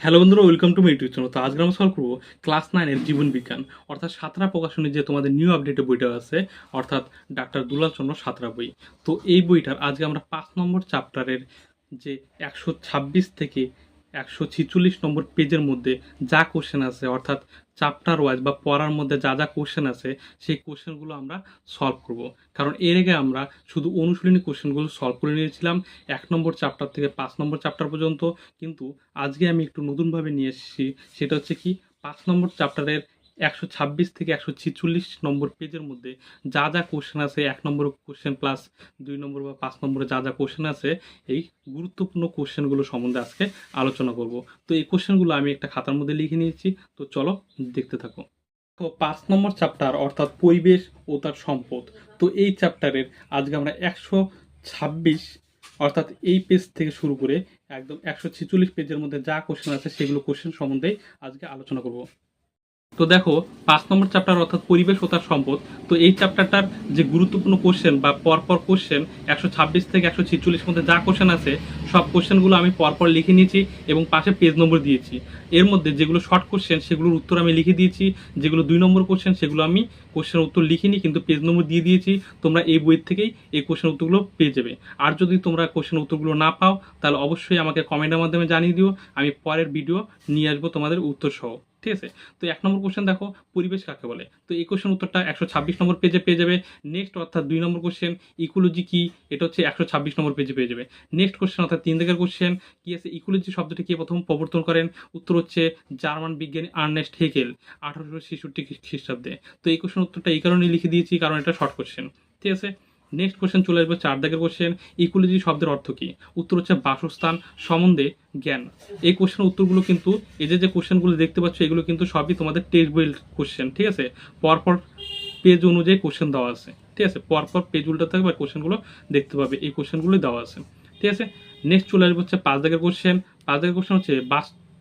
Hello বন্ধুরা welcome to my YouTube channel তো আজকে আমরা সলভ করব ক্লাস নাইনের জীবন বিজ্ঞান, অর্থাৎ সাতরা প্রকাশনী যে তোমাদের নিউ আপডেটের বইটা আছে, অর্থাৎ ডাক্তার দুলাল চন্দ্র সাতরা বই। তো এই বইটার আজকে আমরা পাঁচ নম্বর চ্যাপ্টারের যে একশো ছাব্বিশ থেকে একশো ছিচল্লিশ নম্বর পেজের মধ্যে যা কোশ্চেন আছে, অর্থাৎ চ্যাপ্টার ওয়াইজ বা পড়ার মধ্যে যা যা কোশ্চেন আছে, সেই কোশ্চেনগুলো আমরা সলভ করব। কারণ এর আগে আমরা শুধু অনুশীলনী কোশ্চেনগুলো সলভ করে নিয়েছিলাম, এক নম্বর চ্যাপ্টার থেকে পাঁচ নম্বর চ্যাপ্টার পর্যন্ত। কিন্তু আজকে আমি একটু নতুনভাবে নিয়ে এসেছি, সেটা হচ্ছে কি, পাঁচ নম্বর চ্যাপ্টারের একশো ছাব্বিশ থেকে একশো ছিচল্লিশ নম্বর পেজের মধ্যে যা যা কোশ্চেন আছে, এক নম্বর কোশ্চেন প্লাস দুই নম্বর বা পাঁচ নম্বরে যা যা কোশ্চেন আছে, এই গুরুত্বপূর্ণ কোশ্চেনগুলো সম্বন্ধে আজকে আলোচনা করব। তো এই কোশ্চেনগুলো আমি একটা খাতার মধ্যে লিখে নিয়েছি। তো চলো দেখতে থাকো। তো পাঁচ নম্বর চ্যাপ্টার অর্থাৎ পরিবেশ ও তার সম্পদ। তো এই চ্যাপ্টারের আজকে আমরা একশো ছাব্বিশ অর্থাৎ এই পেজ থেকে শুরু করে একদম একশো ছেচল্লিশ পেজের মধ্যে যা কোশ্চেন আছে, সেগুলো কোশ্চেন সম্বন্ধে আজকে আলোচনা করব। তো দেখো, পাঁচ নম্বর চ্যাপ্টার অর্থাৎ পরিবেশ ও তার সম্পদ, তো এই চ্যাপ্টারটার যে গুরুত্বপূর্ণ কোশ্চেন বা পরপর কোশ্চেন একশো ছাব্বিশ থেকে একশো ছিচল্লিশ মধ্যে যা কোশ্চেন আছে, সব কোশ্চেনগুলো আমি পরপর লিখে নিয়েছি এবং পাশে পেজ নম্বর দিয়েছি। এর মধ্যে যেগুলো শর্ট কোশ্চেন সেগুলোর উত্তর আমি লিখে দিয়েছি। যেগুলো দুই নম্বর কোশ্চেন সেগুলো আমি কোশ্চেন উত্তর লিখিনি, কিন্তু পেজ নম্বর দিয়ে দিয়েছি। তোমরা এই বইয়ের থেকেই এই কোশ্চেন উত্তরগুলো পেয়ে যাবে। আর যদি তোমরা কোশ্চেন উত্তরগুলো না পাও, তাহলে অবশ্যই আমাকে কমেন্টের মাধ্যমে জানিয়ে দিও। আমি পরের ভিডিও নিয়ে আসব তোমাদের উত্তর সহ ঠিক আছে? তো এক নম্বর কোশ্চেন দেখো, পরিবেশ কাকে বলে? তো এই কোশ্চেন উত্তরটা একশো ছাব্বিশ নম্বর পেজে পেয়ে যাবে। নেক্সট অর্থাৎ দুই নম্বর কোশ্চেন ইকোলজি কি? এটা হচ্ছে একশো ছাব্বিশ নম্বর পেজে পেয়ে যাবে। নেক্সট কোশ্চেন অর্থাৎ তিন দিকের কোশ্চেন কি আছে? ইকোলজি শব্দটি কে প্রথম প্রবর্তন করেন? উত্তর হচ্ছে জার্মান বিজ্ঞানী আর্নেস্ট হেকেল, আঠারোশো ছেষট্টি খ্রিস্টাব্দে। তো এই কোশ্চেন উত্তরটা এই কারণেই লিখে দিয়েছি, কারণ এটা শর্ট কোশ্চেন ঠিক আছে? নেক্সট কোশ্চেন চলে আসবে চার দাগের কোশ্চেন ইকোলজি শব্দের অর্থ কী? উত্তর হচ্ছে বাসস্থান, সম্বন্ধে জ্ঞান। এই কোশ্চেনের উত্তরগুলো কিন্তু, এই যে যে কোশ্চেনগুলো দেখতে পাচ্ছ, এগুলো কিন্তু সবই তোমাদের টেক্সট বইয়ের কোশ্চেন ঠিক আছে? পরপর পেজ অনুযায়ী কোশ্চেন দেওয়া আছে, ঠিক আছে? পরপর পেজ উল্টা থাকবে, আর কোশ্চেনগুলো দেখতে পাবে, এই কোশ্চেনগুলো দেওয়া আছে, ঠিক আছে? নেক্সট চলে আসবে হচ্ছে পাঁচ দাগের কোশ্চেন পাঁচ দাগের কোশ্চেন হচ্ছে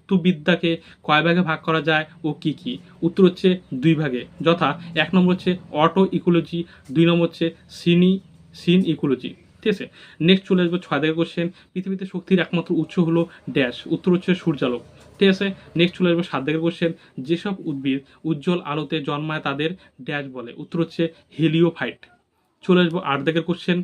বাস্তুবিদ্যাকে কয় ভাগে ভাগ করা যায় ও কি কি? উত্তর হচ্ছে দুই ভাগে। যথা, এক নম্বর হচ্ছে অটো ইকোলজি দুই নম্বর হচ্ছে সিনি সিন ইকোলজি ঠিক আছে? নেক্সট চলে আসবে ছয় দাগের কোশ্চেন পৃথিবীতে শক্তির একমাত্র উৎস হলো ড্যাশ। উত্তর হচ্ছে সূর্যালোক। ঠিক আছে? নেক্সট চলে আসবে সাত দাগের কোশ্চেন যেসব উদ্ভিদ উজ্জ্বল আলোতে জন্মায় তাদের ড্যাশ বলে। উত্তর হচ্ছে হেলিওফাইট। চলে আসব আট দাগের কোশ্চেন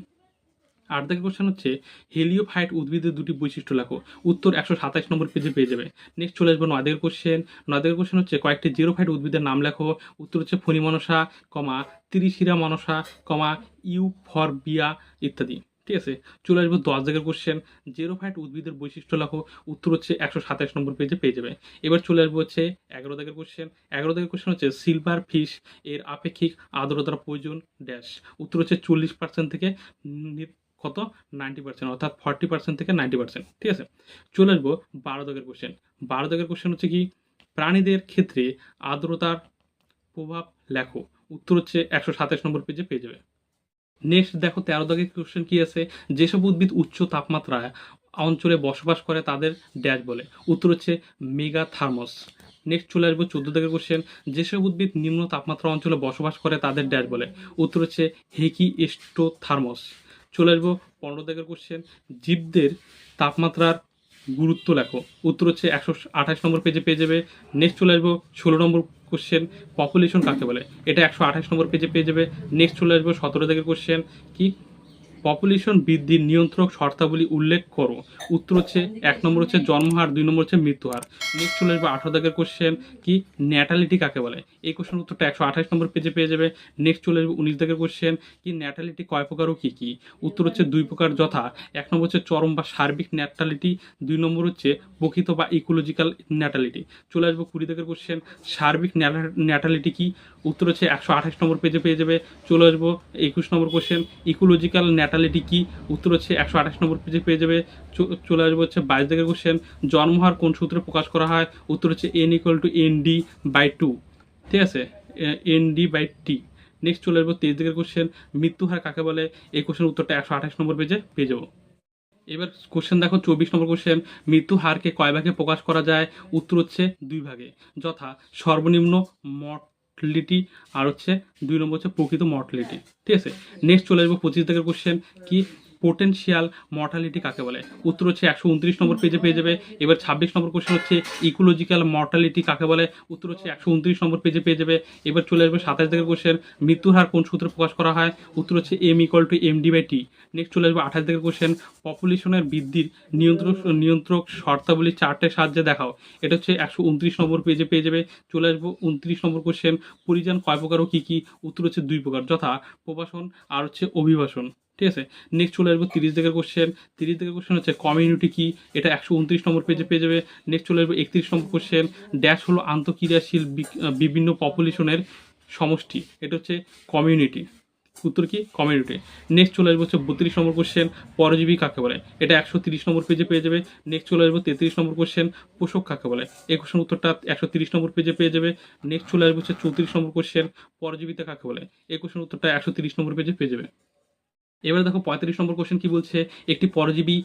আট দাগের কোশ্চেন হচ্ছে হেলিওফাইট উদ্ভিদের দুটি বৈশিষ্ট্য লেখো। উত্তর একশো সাতাইশ নম্বর পেজে পেয়ে যাবে। নেক্সট চলে আসব নয় কোশ্চেন নয় দাগের কোশ্চেন হচ্ছে, কয়েকটি জিরোফাইট উদ্ভিদের নাম লেখো। উত্তর হচ্ছে ফণিমনসা, কমা ত্রিশিরা মনসা কমা ইউফরবিয়া ইত্যাদি। ঠিক আছে? চলে আসব দশ দাগের কোশ্চেন জিরোফাইট উদ্ভিদের বৈশিষ্ট্য লেখো। উত্তর হচ্ছে একশো সাতাইশ নম্বর পেজে পেয়ে যাবে। এবার চলে আসব হচ্ছে এগারো দাগের কোশ্চেন এগারো দাগের কোশ্চেন হচ্ছে সিলভার ফিশ এর আপেক্ষিক আর্দ্রতার প্রয়োজন ড্যাশ উত্তর হচ্ছে চল্লিশ পার্সেন্ট থেকে কত? নাইনটি পার্সেন্ট, অর্থাৎ ফর্টি পার্সেন্ট থেকে নাইনটি পার্সেন্ট। ঠিক আছে? চলে আসব বারো দাগের কোশ্চেন বারো দাগের কোশ্চেন হচ্ছে কি? প্রাণীদের ক্ষেত্রে আর্দ্রতার প্রভাব লেখো। উত্তর হচ্ছে একশো সাতাশ নম্বর পেজে পেয়ে যাবে। নেক্সট দেখো, তেরো দাগের কোশ্চেন কি আছে? যেসব উদ্ভিদ উচ্চ তাপমাত্রায় অঞ্চলে বসবাস করে তাদের ড্যাশ বলে। উত্তর হচ্ছে মেগা থার্মস নেক্সট চলে আসব চোদ্দ দাগের কোশ্চেন যেসব উদ্ভিদ নিম্ন তাপমাত্রা অঞ্চলে বসবাস করে তাদের ড্যাশ বলে। উত্তর হচ্ছে হেকি এস্টো থার্মস চলে আসব পনেরো দাগের কোশ্চেন জীবদের তাপমাত্রার গুরুত্ব লেখো। উত্তর হচ্ছে একশো আঠাশ নম্বর পেজে পেয়ে যাবে। নেক্সট চলে আসব ষোলো নম্বর কোশ্চেন পপুলেশন কাকে বলে? এটা একশো আঠাশ নম্বর পেজে পেয়ে যাবে। নেক্সট চলে আসব সতেরো দাগের কোশ্চেন কি পপুলেশন বৃদ্ধির নিয়ন্ত্রক শর্তাবলী উল্লেখ করো। উত্তর হচ্ছে এক নম্বর হচ্ছে জন্মহার, দুই নম্বর হচ্ছে মৃত্যুহার। নেক্সট চলে আসবে আঠারো দাগের কোশ্চেন কি ন্যাটালিটি কাকে বলে? এই কোশ্চেন উত্তরটা একশো আঠাশ নম্বর পেজে পেয়ে যাবে। নেক্সট চলে আসবে উনিশ দাগের কোশ্চেন কি ন্যাটালিটি কয় প্রকার ও কী কী? উত্তর হচ্ছে দুই প্রকার যথা। এক নম্বর হচ্ছে চরম বা সার্বিক ন্যাটালিটি দুই নম্বর হচ্ছে প্রকৃত বা ইকোলজিক্যাল ন্যাটালিটি চলে আসব কুড়ি দাগের কোশ্চেন সার্বিক ন্যাটালিটি কি? উত্তর হচ্ছে একশো আঠাশ নম্বর পেজে পেয়ে যাবে। চলে আসব একুশ নম্বর কোশ্চেন ইকোলজিক্যাল ন্যাটালিটি কি? উত্তর হচ্ছে একশো আঠাশ নম্বর পেজে পেয়ে যাবে। চলে আসব হচ্ছে বাইশ দাগের কোশ্চেন জন্মহার কোন সূত্রে প্রকাশ করা হয়? উত্তর হচ্ছে N equal to N D by two ঠিক আছে? N D by T next চলে আসব তেইশ দিকের কোশ্চেন মৃত্যুহার কাকে বলে? এই কোশ্চেন উত্তরটা একশো আঠাশ নম্বর পেজে পেয়ে যাব। এবার কোশ্চেন দেখো, চব্বিশ নম্বর কোশ্চেন মৃত্যু হারকে কয় ভাগে প্রকাশ করা যায়? উত্তর হচ্ছে দুই ভাগে। যথা সর্বনিম্ন মর্টলিটি আর হচ্ছে দুই নম্বর হচ্ছে প্রকৃত মর্টলিটি ঠিক আছে? নেক্সট চলে আসব পঁচিশ থেকে কোশ্চেন কি পোটেনশিয়াল মর্টালিটি কাকে বলে? উত্তর হচ্ছে একশো উনত্রিশ নম্বর পেজে পেয়ে যাবে। এবার ছাব্বিশ নম্বর কোশ্চেন হচ্ছে ইকোলজিক্যাল মর্টালিটি কাকে বলে? উত্তর হচ্ছে একশো উনত্রিশ নম্বর পেজে পেয়ে যাবে। এবার চলে আসবে সাতাশ দিকের কোশ্চেন মৃত্যুর হার কোন সূত্রে প্রকাশ করা হয়? উত্তর হচ্ছে M equal to M D by T next চলে আসবে আঠাশ দিকের কোশ্চেন পপুলেশনের বৃদ্ধির নিয়ন্ত্রক নিয়ন্ত্রক শর্তাবলী চারটের সাহায্যে দেখাও। এটা হচ্ছে একশো উনত্রিশ নম্বর পেজে পেয়ে যাবে। চলে আসব উনত্রিশ নম্বর কোশ্চেন পরিযান কয় প্রকার ও কী কী? উত্তর হচ্ছে দুই প্রকার, যথা প্রবাসন আর হচ্ছে অভিবাসন। ঠিক আছে? নেক্সট চলে আসব তিরিশ দিকের কোশ্চেন তিরিশ দিকের কোশ্চেন হচ্ছে কমিউনিটি কি? এটা একশো উনত্রিশ নম্বর পেজে পেয়ে যাবে। নেক্সট চলে আসব একত্রিশ নম্বর কোশ্চেন ড্যাশ হলো আন্তঃক্রিয়াশীল বিভিন্ন পপুলেশনের সমষ্টি। এটা হচ্ছে কমিউনিটি উত্তর কি? কমিউনিটি নেক্সট চলে আসব হচ্ছে বত্রিশ নম্বর কোশ্চেন পরজীবী কাকে বলে? এটা একশো তিরিশ নম্বর পেজে পেয়ে যাবে। নেক্সট চলে আসব তেত্রিশ নম্বর কোশ্চেন পোষক কাকে বলে? এই কোশ্চেন উত্তরটা একশো তিরিশ নম্বর পেজে পেয়ে যাবে। নেক্সট চলে আসব হচ্ছে চৌত্রিশ নম্বর কোশ্চেন পরজীবিতা কাকে বলে? এই কোশ্চেন উত্তরটা একশো তিরিশ নম্বর পেজে পেয়ে যাবে। এবারে দেখো পঁয়ত্রিশ নম্বর কোশ্চেন কি বলছে? একটি পরজীবী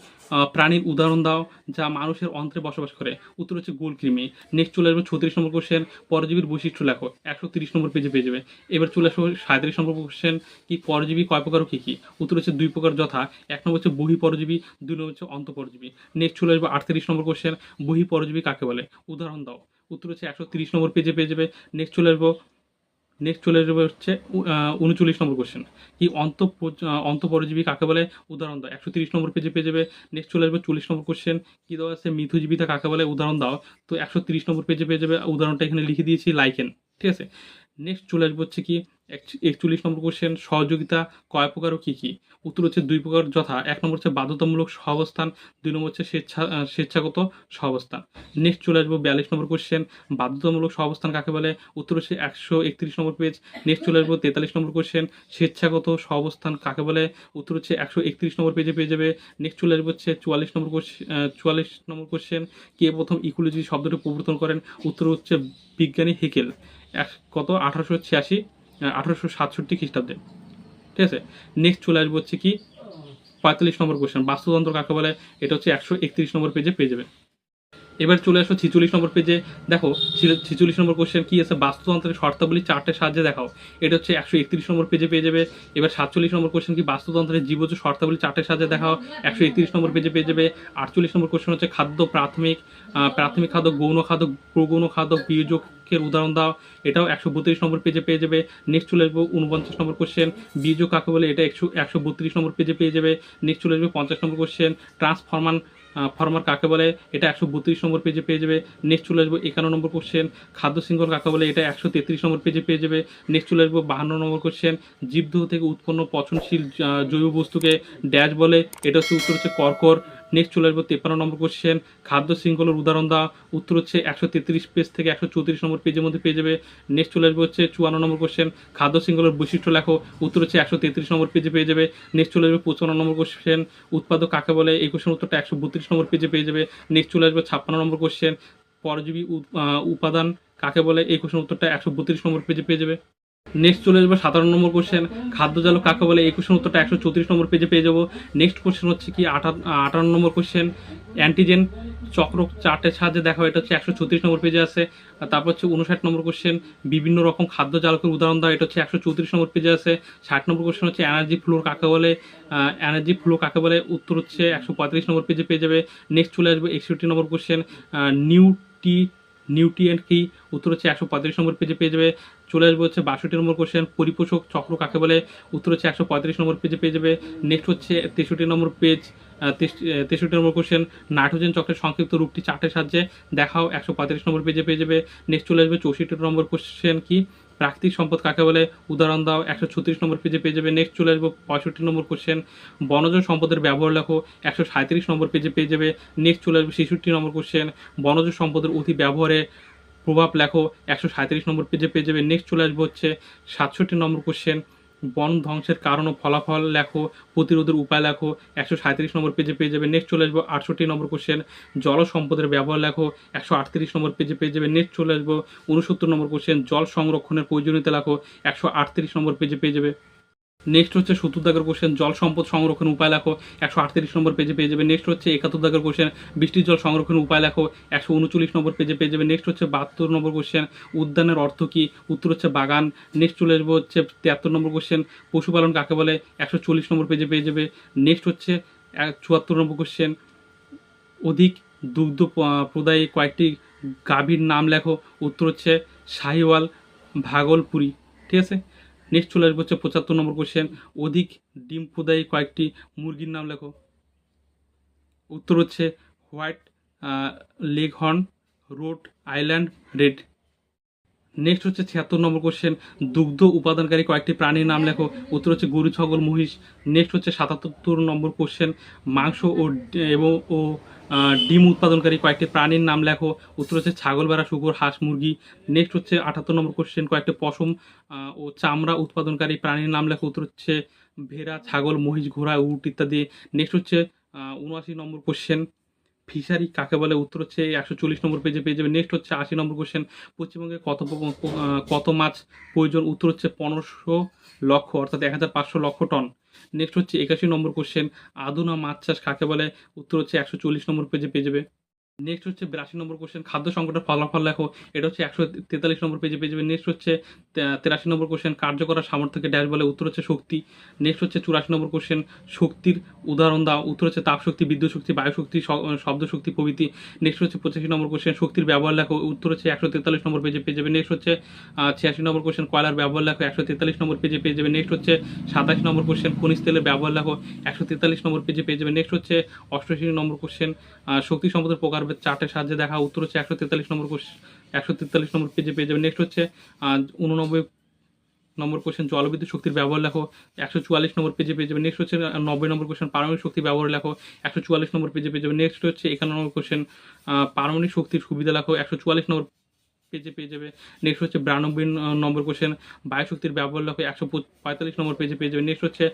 প্রাণীর উদাহরণ দাও যা মানুষের অন্ত্রে বসবাস করে। উত্তর হচ্ছে গোলকৃমি নেক্সট চলে আসবে ছত্রিশ নম্বর কোশ্চেন পরজীবীর বৈশিষ্ট্য লেখো। একশো তিরিশ নম্বর পেজে পেয়ে যাবে। এবার চলে আসব সাঁত্রিশ নম্বর কোশ্চেন কি পরজীবী কয় প্রকার কী কী? উত্তর হচ্ছে দুই প্রকার যথা। এক নম্বর হচ্ছে বহি পরজীবী, দুই নম্বর হচ্ছে অন্ত পরজীবী। নেক্সট চলে আসবে আটত্রিশ নম্বর কোশ্চেন বহি পরজীবী কাকে বলে? উদাহরণ দাও। উত্তর হচ্ছে একশো তিরিশ নম্বর পেজে পেয়ে যাবে। নেক্সট চলে আসব নেক্সট চলে যাবে হচ্ছে উনচল্লিশ নম্বর কোশ্চেন কি অন্ত পরজীবী কাকে বলে? উদাহরণ দাও। একশো তিরিশ নম্বর পেজে পেয়ে যাবে। নেক্সট চলে আসবে চল্লিশ নম্বর কোশ্চেন কি দেওয়া আছে? মিথুজীবিতা কাকে বলে? উদাহরণ দাও। তো একশো তিরিশ নম্বর পেজে পেয়ে যাবে। উদাহরণটা এখানে লিখে দিয়েছি লাইকেন ঠিক আছে? নেক্সট চলে আসবে হচ্ছে কি? একচল্লিশ নম্বর কোশ্চেন সহযোগিতা কয় প্রকার ও কী কী? উত্তর হচ্ছে দুই প্রকার যথা। এক নম্বর হচ্ছে বাধ্যতামূলক সহাবস্থান, দুই নম্বর হচ্ছে স্বেচ্ছা স্বেচ্ছাগত সহাবস্থান। নেক্সট চলে আসব বিয়াল্লিশ নম্বর কোশ্চেন বাধ্যতামূলক সহাবস্থান কাকে বলে? উত্তর হচ্ছে একশো একত্রিশ নম্বর পেজ নেক্সট চলে আসব তেতাল্লিশ নম্বর কোশ্চেন স্বেচ্ছাগত সহাবস্থান কাকে বলে? উত্তর হচ্ছে একশো একত্রিশ নম্বর পেজে পেয়ে যাবে। নেক্সট চলে আসব হচ্ছে চুয়াল্লিশ নম্বর কোশ্চেন চুয়াল্লিশ নম্বর কোশ্চেন কে প্রথম ইকোলজি শব্দটি প্রবর্তন করেন? উত্তর হচ্ছে বিজ্ঞানী হেকেল। এক কত? আঠারোশো ছিয়াশি। আঠারোশো সাতষট্টি খ্রিস্টাব্দে। ঠিক আছে? নেক্সট চলে আসব হচ্ছে কি, পঁয়তাল্লিশ নম্বর কোয়েশ্চেন বাস্তুতন্ত্র কাকে বলে? এটা হচ্ছে একশো একত্রিশ নম্বর পেজে পেয়ে যাবে এবার চলে আসো ছিচল্লিশ নম্বর পেজে দেখো ছিচল্লিশ নম্বর কোশ্চেন কি আছে? বাস্তুতন্ত্রের শর্তাবলী চারটের সাহায্যে দেখাও। এটা হচ্ছে একশো একত্রিশ নম্বর পেজে পেয়ে যাবে। এবার সাতচল্লিশ নম্বর কোশ্চেন কি? বাস্তুতন্ত্রের জীবজ শর্তাবলী চারটের সাহায্যে দেখাও। একশো একত্রিশ নম্বর পেজে পেয়ে যাবে। আটচল্লিশ নম্বর কোশ্চেন হচ্ছে খাদ্য প্রাথমিক। প্রাথমিক খাদ্য, গৌণ খাদ্য, প্রগৌণ খাদ্য, বীজকের উদাহরণ দাও। এটাও একশো বত্রিশ নম্বর পেজে পেয়ে যাবে। নেক্সট চলে আসব উনপঞ্চাশ নম্বর কোশ্চেন বীজ কাকে বলে? এটা একশো একশো বত্রিশ নম্বর পেজে পেয়ে যাবে। নেক্সট চলে আসবে পঞ্চাশ নম্বর কোশ্চেন ট্রান্সফরমান ফার্মার কাকে বলে? এটা একশো বত্রিশ নম্বর পেজে পেয়ে যাবে। নেক্সট চলে আসব একান্ন নম্বর কোশ্চেন খাদ্য শৃঙ্খল কাকে বলে? এটা একশো তেত্রিশ নম্বর পেজে পেয়ে যাবে। নেক্সট চলে আসব বাহান্ন নম্বর কোশ্চেন জীবদেহ থেকে উৎপন্ন পচনশীল জৈব বস্তুকে ড্যাশ বলে। এটা হচ্ছে উত্তর হচ্ছে কর্কর। নেক্সট চলে আসব তেপান্ন নম্বর কোশ্চেন খাদ্য শৃঙ্খলের উদাহরণ দেওয়া উত্তর হচ্ছে একশো তেত্রিশ পেজ থেকে একশো চৌত্রিশ নম্বর পেজের মধ্যে পেয়ে যাবে। নেক্সট চলে আসবে হচ্ছে চুয়ান্ন নম্বর কোশ্চেন খাদ্য শৃঙ্খলের বৈশিষ্ট্য লেখো। উত্তর হচ্ছে একশো তেত্রিশ নম্বর পেজে পেয়ে যাবে। নেক্সট চলে আসবে পঁচন্ন নম্বর কোশ্চেন উৎপাদক কাকে বলে? এই কোশ্চেন উত্তরটা একশো বত্রিশ নম্বর পেজে পেয়ে যাবে। নেক্সট চলে আসবে ছাপ্পান্ন নম্বর কোশ্চেন পরজীবী উপাদান কাকে বলে? এই কোশ্চেন উত্তরটা একশো বত্রিশ নম্বর পেজে পেয়ে যাবে। নেক্সট চলে আসবে সাতান্ন নম্বর কোশ্চেন খাদ্য জালক কাকে বলে? এই কোশ্চেন উত্তরটা একশো চৌত্রিশ নম্বর পেজে পেয়ে যাব। নেক্সট কোশ্চেন হচ্ছে কি? আটা- আটান্ন নম্বর কোশ্চেন অ্যান্টিজেন চক্র চার্টের সাহায্যে দেখা হয়। এটা হচ্ছে একশো ছত্রিশ নম্বর পেজে আছে। তারপর হচ্ছে উনষাট নম্বর কোশ্চেন বিভিন্ন রকম খাদ্য জালকের উদাহরণ দেওয়া এটা হচ্ছে একশো চৌত্রিশ নম্বর পেজে আছে। ষাট নম্বর কোশ্চেন হচ্ছে এনার্জি ফ্লোর কাকে বলে? এনার্জি ফ্লো কাকে বলে? উত্তর হচ্ছে একশো পঁয়ত্রিশ নম্বর পেজে পেয়ে যাবে। নেক্সট চলে আসবে একষট্টি নম্বর কোশ্চেন নিউটি নিউট্রিয়েন্ট কি? উত্তর হচ্ছে একশো পঁয়ত্রিশ নম্বর পেজে পেয়ে যাবে। চলে আসবে হচ্ছে বাষট্টি নম্বর কোশ্চেন পরিপোষক চক্র কাকে বলে? উত্তর হচ্ছে একশো পঁয়ত্রিশ নম্বর পেজে পেয়ে যাবে। নেক্সট হচ্ছে তেষট্টি নম্বর পেজ তেষট্টি নম্বর কোশ্চেন নাইট্রোজেন চক্রের সংক্ষিপ্ত রূপটি চার্টের সাহায্যে দেখাও একশো পঁয়ত্রিশ নম্বর পেজে পেয়ে যাবে। নেক্সট চলে আসবে চৌষট্টি নম্বর কোশ্চেন কি? প্রাকৃতিক সম্পদ কাকে বলে? উদাহরণ দাও, একশো ছত্রিশ নম্বর পেজে পেয়ে যাবে। নেক্সট চলে আসব, পঁয়ষট্টি নম্বর কোশ্চেন বনজ সম্পদের ব্যবহার লেখো, একশো সাঁত্রিশ নম্বর পেজে পেয়ে যাবে। নেক্সট চলে আসবে, ছেষট্টি নম্বর কোশ্চেন বনজ সম্পদের অতি ব্যবহারে প্রভাব লেখো, একশো সাঁত্রিশ নম্বর পেজে পেয়ে যাবে। নেক্সট চলে আসব হচ্ছে, সাতষট্টি নম্বর কোশ্চেন বন ধ্বংসের কারণ ও ফলাফল লেখো, প্রতিরোধের উপায় লেখো, একশো সাঁত্রিশ নম্বর পেজে পেয়ে যাবে নেক্সট চলে আসব আটষট্টি নম্বর কোশ্চেন জল সম্পদের ব্যবহার লেখো, একশো আটত্রিশ নম্বর পেজে পেয়ে যাবে নেক্সট চলে আসব, উনসত্তর নম্বর কোশ্চেন জল সংরক্ষণের প্রয়োজনীয়তা লেখো, একশো আটত্রিশ নম্বর পেজে পেয়ে যাবে। নেক্সট হচ্ছে সত্তর দাগের কোশ্চেন জল সম্পদ সংরক্ষণ উপায় লেখো, একশো আটত্রিশ নম্বর পেজে পেয়ে যাবে। নেক্সট হচ্ছে একাত্তর দাগের কোশ্চেন বৃষ্টির জল সংরক্ষণ উপায় লেখো, একশো উনচল্লিশ নম্বর পেজে পেয়ে যাবে। নেক্সট হচ্ছে বাহাত্তর নম্বর কোশ্চেন উদ্যানের অর্থ কী? উত্তর হচ্ছে বাগান। নেক্সট চলে আসব হচ্ছে তিয়াত্তর নম্বর কোশ্চেন পশুপালন কাকে বলে? একশো চল্লিশ নম্বর পেজে পেয়ে যাবে। নেক্সট হচ্ছে চুয়াত্তর নম্বর কোশ্চেন অধিক দুগ্ধ প্রদায়ী কয়েকটি গাভীর নাম লেখো। উত্তর হচ্ছে শাহিওয়াল ভাগলপুরি, ঠিক আছে? নেক্সট চলে আসব হচ্ছে পঁচাত্তর নম্বর কোয়েশ্চেন অধিক ডিম ফুদায়ী কয়েকটি মুরগির নাম লেখো। উত্তর হচ্ছে white leghorn Rhode Island, red. Next হচ্ছে ছিয়াত্তর নম্বর কোশ্চেন দুগ্ধ উপাদানকারী কয়েকটি প্রাণীর নাম লেখো। উত্তর হচ্ছে গরু, ছাগল, মহিষ। নেক্সট হচ্ছে সাতাত্তর নম্বর কোশ্চেন মাংস ও এবং ও ডিম উৎপাদনকারী কয়েকটি প্রাণীর নাম লেখো। উত্তর হচ্ছে ছাগল বেড়া শুকর, হাঁস, মুরগি। নেক্সট হচ্ছে আটাত্তর নম্বর কোশ্চেন কয়েকটি পশম ও চামড়া উৎপাদনকারী প্রাণীর নাম লেখো। উত্তর হচ্ছে ভেড়া, ছাগল, মহিষ, ঘোড়া, উট ইত্যাদি। নেক্সট হচ্ছে উনআশি নম্বর কোশ্চেন ফিশারি কাকে বলে? উত্তর হচ্ছে একশো চল্লিশ নম্বর পেজে পেয়ে যাবে নেক্সট হচ্ছে আশি নম্বর কোশ্চেন পশ্চিমবঙ্গে কত কত মাছ প্রয়োজন? উত্তর হচ্ছে পনেরোশো লক্ষ, অর্থাৎ এক হাজার পাঁচশো লক্ষ টন। নেক্সট হচ্ছে একাশি নম্বর কোশ্চেন আদুনা মাছ চাষ কাকে বলে? উত্তর হচ্ছে একশো চল্লিশ নম্বর পেজে পেয়ে যাবে। নেক্সট হচ্ছে বিরাশি নম্বর কোশ্চেন খাদ্য সংকটের ফলাফল লেখো। এটা হচ্ছে একশো তেতাল্লিশ নম্বর পেজে পেয়ে যাবে নেক্সট হচ্ছে তেরাশি নম্বর কোশ্চেন কার্য করার সামর্থ্যকে ড্যাশ বলে, উত্তর হচ্ছে শক্তি। নেক্সট হচ্ছে চুরাশি নম্বর কোশ্চেন শক্তির উদাহরণ দাও। উত্তর হচ্ছে তাপ শক্তি বিদ্যুৎ শক্তি বায়ু শক্তি শব্দ শক্তি প্রভৃতি। নেক্সট হচ্ছে পঁচাশি নম্বর কোশ্চেন শক্তির ব্যবহার লেখো। উত্তর হচ্ছে একশো তেতাল্লিশ নম্বর পেজে পেয়ে যাবে নেক্সট হচ্ছে ছিয়াশি নম্বর কোশ্চেন কয়লার ব্যবহার লেখো। একশো তেতাল্লিশ নম্বর পেজে পেয়ে যাবে নেক্সট হচ্ছে সাতাশ নম্বর কোশ্চেন খনিজ তেলের ব্যবহার লেখো। একশো তেতাল্লিশ নম্বর পেজে পেয়ে যাবে নেক্সট হচ্ছে অষ্টআশি নম্বর কোশ্চেন শক্তি সম্পদের প্রকারভেদ চার্টের সাহায্যে দেখা, উত্তর হচ্ছে একশো তেতাল্লিশ নম্বর একশো তেতাল্লিশ নম্বর পেজে পেয়ে যাবে। নেক্সট হচ্ছে উননব্বই নম্বর কোশ্চেন জলবিদ্যুৎ শক্তির ব্যবহার লেখো। একশো চুয়াল্লিশ নম্বর পেজে পেয়ে যাবে। নেক্সট হচ্ছে নব্বই নম্বর কোশ্চেন পারমাণবিক শক্তি ব্যবহার লেখো। একশো চুয়াল্লিশ নম্বর পেজে পেয়ে যাবে। নেক্সট হচ্ছে, একান্ন নম্বর কোশ্চেন পারমাণবিক শক্তির সুবিধা লেখো। একশো চুয়াল্লিশ নম্বর পেজে পেয়ে যাবে। নেক্সট হচ্ছে বিরানব্বই নম্বর কোশ্চেন বায়ু শক্তির ব্যবহার লেখো একশো পঁয়তাল্লিশ নম্বর পেজে পেয়ে যাবে। নেক্সট হচ্ছে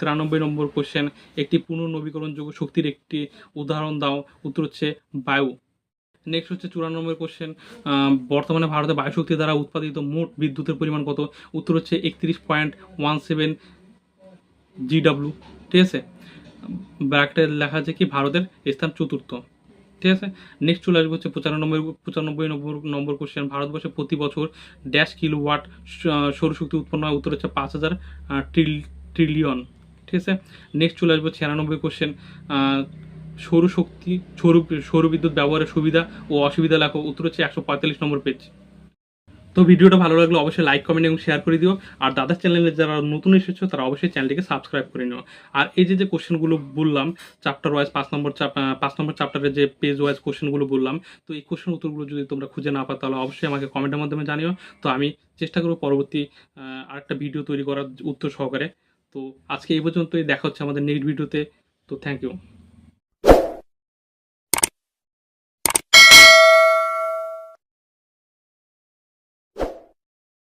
তিরানব্বই নম্বর কোশ্চেন একটি পুনর্নবীকরণযোগ্য শক্তির একটি উদাহরণ দাও। উত্তর হচ্ছে বায়ু। নেক্সট হচ্ছে চুরানব্বই কোশ্চেন বর্তমানে ভারতে বায়ুশক্তি দ্বারা উৎপাদিত মোট বিদ্যুতের পরিমাণ কত? উত্তর হচ্ছে একত্রিশ পয়েন্ট ওয়ান সেভেন জিডাব্লিউ। ঠিক আছে? ব্র্যাকেটে লেখা আছে কি? ভারতের স্থান চতুর্থ। ঠিক আছে? নেক্সট চলে আসবে হচ্ছে পঁচানব্বই পঁচানব্বই নম্বর নম্বর কোশ্চেন ভারতবর্ষে প্রতি বছর ড্যাশ কিলো ওয়াট সৌরশক্তি উৎপন্ন হয়। উত্তর হচ্ছে পাঁচ হাজার ট্রিলিয়ন ঠিক আছে? নেক্সট চলে আসব ছিয়ানব্বই কোশ্চেন সৌরশক্তি, সৌর, সৌরবিদ্যুৎ ব্যবহারের সুবিধা ও অসুবিধা লেখো। উত্তর হচ্ছে একশো পঁয়তাল্লিশ নম্বর পেজ তো ভিডিওটা ভালো লাগলে অবশ্যই লাইক কমেন্ট এবং শেয়ার করে দিও। আর দাদার চ্যানেলে যারা নতুন এসেছ, তারা অবশ্যই চ্যানেলটিকে সাবস্ক্রাইব করে নিও। আর এই যে যে কোশ্চেনগুলো বললাম চ্যাপ্টার ওয়াইজ পাঁচ নম্বর পাঁচ নম্বর চ্যাপ্টারের যে পেজ ওয়াইজ কোশ্চেনগুলো বললাম, তো এই কোশ্চেন উত্তরগুলো যদি তোমরা খুঁজে না পাও, তাহলে অবশ্যই আমাকে কমেন্টের মাধ্যমে জানিও। তো আমি চেষ্টা করব পরবর্তী আরেকটা ভিডিও তৈরি করার উত্তর সহকারে। তো আজকে এই পর্যন্তই, দেখা হচ্ছে আমাদের নেক্সট ভিডিওতে তো। Thank you